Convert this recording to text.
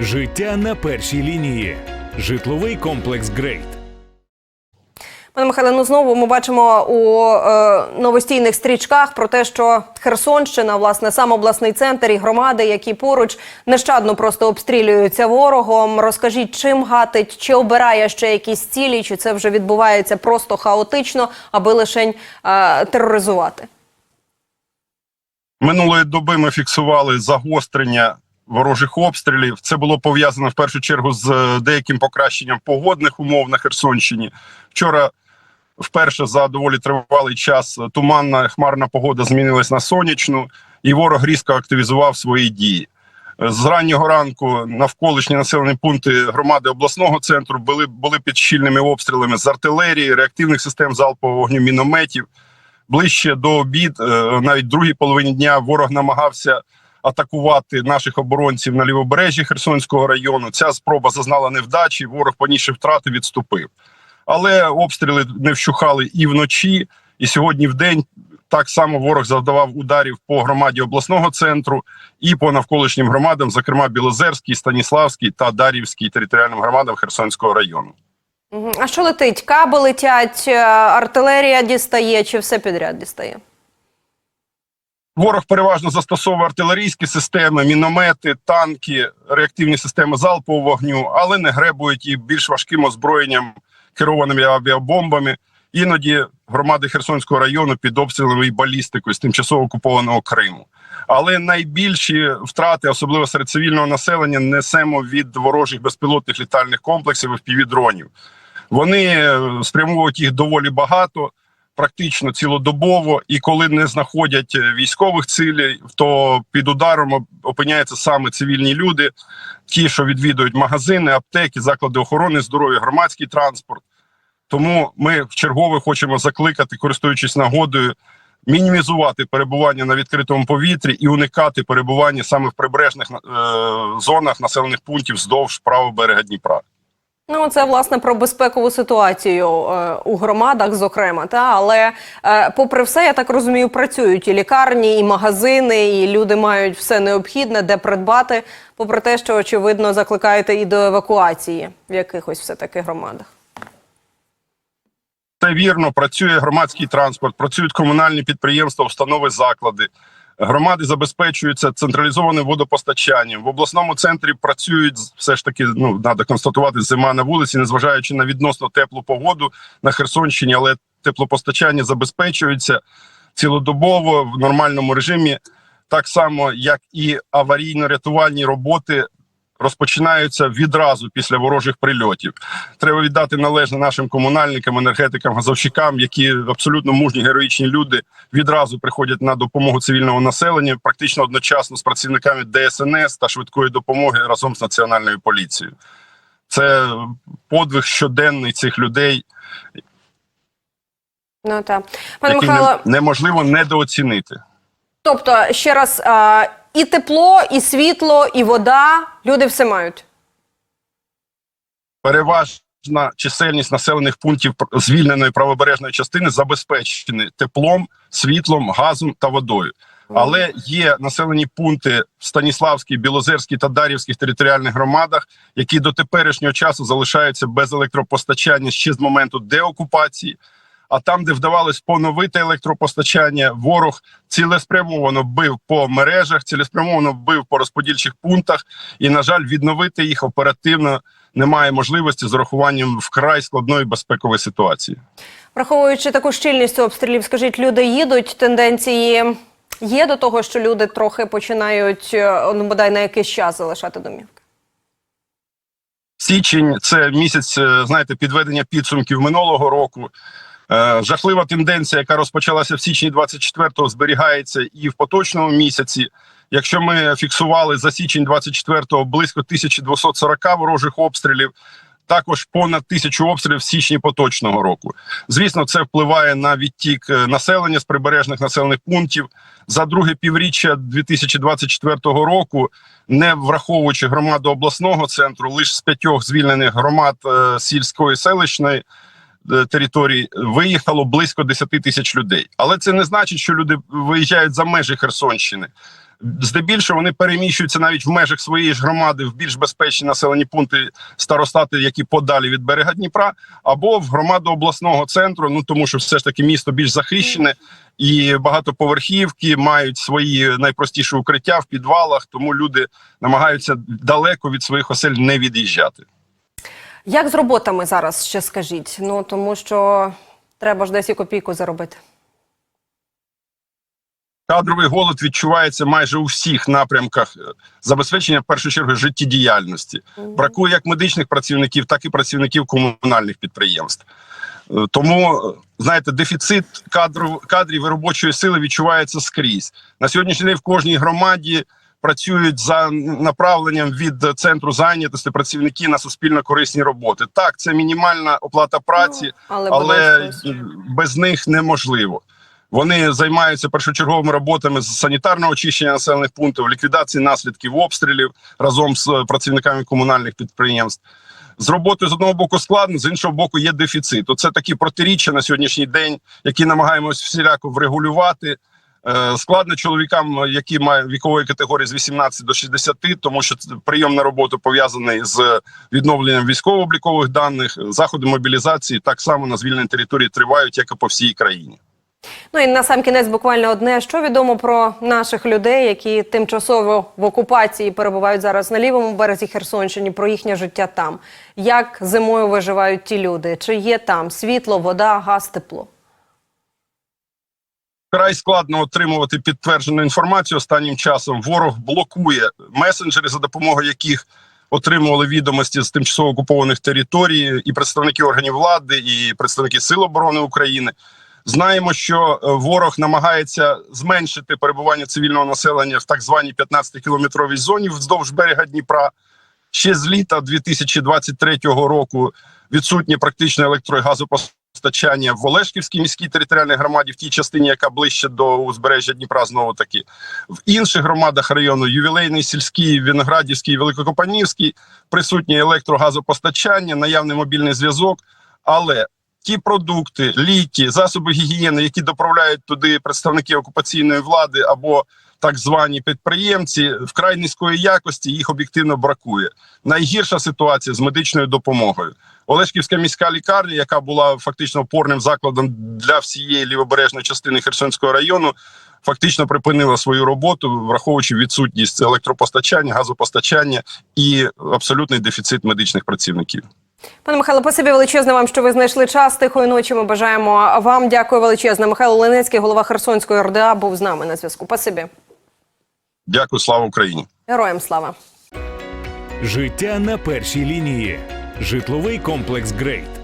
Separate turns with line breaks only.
Життя на першій лінії. Житловий комплекс Грейт.
Пане Михайле, ну знову ми бачимо у е, новостійних стрічках про те, що Херсонщина, власне, сам обласний центр і громади, які поруч нещадно просто обстрілюються ворогом. Розкажіть, чим гатить, чи обирає ще якісь цілі, чи це вже відбувається просто хаотично, аби лишень е, тероризувати?
Минулої доби ми фіксували загострення ворожих обстрілів. Це було пов'язано в першу чергу з е, деяким покращенням погодних умов на Херсонщині. Вчора вперше за доволі тривалий час туманна хмарна погода змінилась на сонячну, і ворог різко активізував свої дії. З раннього ранку навколишні населені пункти громади обласного центру були, були під щільними обстрілами з артилерії, реактивних систем залпового вогню, мінометів. Ближче до обід, е, навіть другій половині дня, ворог намагався атакувати наших оборонців на лівобережжі Херсонського району. Ця спроба зазнала невдачі. Ворог, понісши втрати, відступив. Але обстріли не вщухали і вночі, і сьогодні в день. Так само ворог завдавав ударів по громаді обласного центру і по навколишнім громадам, зокрема Білозерській, Станіславській та Дар'ївській територіальним громадам Херсонського району.
А що летить? Каби летять, е, артилерія дістає, чи все підряд дістає?
Ворог переважно застосовує артилерійські системи, міномети, танки, реактивні системи залпового вогню, але не гребують і більш важким озброєнням, керованими авіабомбами. Іноді громади Херсонського району під обстрілами і балістикою з тимчасово окупованого Криму. Але найбільші втрати, особливо серед цивільного населення, несемо від ворожих безпілотних літальних комплексів і впівдронів. Вони е, спрямовують їх доволі багато практично цілодобово, і коли не знаходять е, військових цілей, то під ударом опиняються саме цивільні люди, ті, що відвідують магазини, аптеки, заклади охорони здоров'я, громадський транспорт. Тому ми в чергове хочемо закликати, користуючись нагодою, мінімізувати перебування на відкритому повітрі і уникати перебування саме в прибережних е, зонах населених пунктів вздовж правого берега Дніпра.
Ну, це власне про безпекову ситуацію е, у громадах, зокрема, та але е, попри все, я так розумію, працюють і лікарні, і магазини, і люди мають все необхідне, де придбати, попри те, що очевидно закликаєте і до евакуації в якихось все таки громадах.
Це вірно, працює громадський транспорт, працюють комунальні підприємства, установи, заклади. Громади забезпечуються централізованим водопостачанням. В обласному центрі працюють все ж таки. Ну треба констатувати зима на вулиці, незважаючи на відносно теплу погоду на Херсонщині, але теплопостачання забезпечується цілодобово в нормальному режимі, так само як і аварійно-рятувальні роботи розпочинаються відразу після ворожих прильотів. Треба віддати належне нашим комунальникам, енергетикам, газовщикам, які абсолютно мужні героїчні люди відразу приходять на допомогу цивільного населення, практично одночасно з працівниками ДСНС та швидкої допомоги разом з національною поліцією. Це подвиг щоденний цих людей,
Ну так, пане
який
Михайло,
не- неможливо недооцінити.
тобто ще раз е, і тепло, і світло, і вода. Люди все мають.
переважна чисельність населених пунктів звільненої правобережної частини забезпечені теплом, світлом, газом та водою. Але є населені пункти в Станіславській, Білозерській та Дар'ївських територіальних громадах, які до теперішнього часу залишаються без електропостачання ще з моменту деокупації. А там, де вдавалось поновити електропостачання, ворог цілеспрямовано бив по мережах, цілеспрямовано бив по розподільчих пунктах, і, на жаль, відновити їх оперативно немає можливості з урахуванням вкрай складної безпекової ситуації.
Враховуючи таку щільність обстрілів, скажіть, люди їдуть, тенденції є до того, що люди трохи починають е, ну, бодай на якийсь час залишати домівки.
Січень це місяць, е, знаєте, підведення підсумків минулого року. Е, Жахлива тенденція, яка розпочалася в січні 24-го, зберігається і в поточному місяці. Якщо ми фіксували за січень 24-го близько 1240 ворожих обстрілів, також понад тисячу обстрілів в січні поточного року. Звісно, це впливає на відтік е, населення з прибережних населених пунктів за друге півріччя 2024 року, не враховуючи громаду обласного центру, лише з п'ятьох звільнених громад е, сільської селищної е, території виїхало близько 10 тисяч людей. Але це не значить, що люди виїжджають за межі Херсонщини. Здебільшого вони переміщуються навіть в межах своєї ж громади в більш безпечні населені пункти старостати, які подалі від берега Дніпра, або в громаду обласного центру. Ну тому що все ж таки місто більш захищене і багатоповерхівки мають свої найпростіші укриття в підвалах, тому люди намагаються далеко від своїх осель не від'їжджати.
Як з роботами зараз ще скажіть? Ну тому що треба ж десь і копійку заробити.
Кадровий голод відчувається майже у всіх напрямках е, забезпечення в першу чергу життєдіяльності. Бракує як медичних працівників, так і працівників комунальних підприємств. Е, Тому е, знаєте, дефіцит кадрів, кадрів і робочої сили відчувається скрізь. На сьогоднішній день в кожній громаді працюють за направленням від центру зайнятості працівники на суспільно корисні роботи. Так, це мінімальна оплата праці,
Ну, але
але без них неможливо. Вони займаються першочерговими роботами з санітарного очищення населених пунктів, ліквідації наслідків обстрілів разом з працівниками комунальних підприємств. З роботою з одного боку складно, з іншого боку, є дефіцит. Оце такі протиріччя на сьогоднішній день, які намагаємось всіляко врегулювати. Е, Складно чоловікам, які мають вікової категорії з 18 до 60, тому що прийом на роботу пов'язаний з відновленням військово-облікових даних. Заходи мобілізації так само на звільненій території тривають, як і по всій країні.
Ну і на сам кінець буквально одне. Що відомо про наших людей, які тимчасово в окупації перебувають зараз на лівому березі Херсонщини, про їхнє життя там? Як зимою виживають ті люди? Чи є там світло, вода, газ, тепло?
Край складно отримувати підтверджену інформацію останнім часом. Ворог блокує месенджери, за допомогою яких отримували відомості з тимчасово окупованих територій, і представники органів влади, і представники Сил оборони України. Знаємо, що е, ворог намагається зменшити перебування цивільного населення в так званій 15-кілометровій зоні вздовж берега Дніпра. Ще з літа 2023 року відсутнє практичне електро- і газопостачання в Олешківській міській територіальній громаді, в тій частині, яка ближче до узбережжя Дніпра, знову таки в інших громадах району ювілейний, сільський, Виноградівський, Великокопанівський присутнє електрогазопостачання, наявний мобільний зв'язок. Але ті продукти, ліки, засоби гігієни, які доправляють туди представники окупаційної влади або так звані підприємці, вкрай низької якості їх об'єктивно бракує. Найгірша ситуація з медичною допомогою. Олешківська міська лікарня, яка була фактично опорним закладом для всієї лівобережної частини Херсонського району, фактично припинила свою роботу, враховуючи відсутність електропостачання, газопостачання і абсолютний дефіцит медичних працівників.
Пане Михайло, спасибі величезне вам, що ви знайшли час. Тихої ночі ми бажаємо вам. Дякую величезне. Михайло Ленецький, голова Херсонської РДА, був з нами на зв'язку. Спасибі.
Дякую, слава Україні.
Героям слава.
Життя на першій лінії. Житловий комплекс Грейт.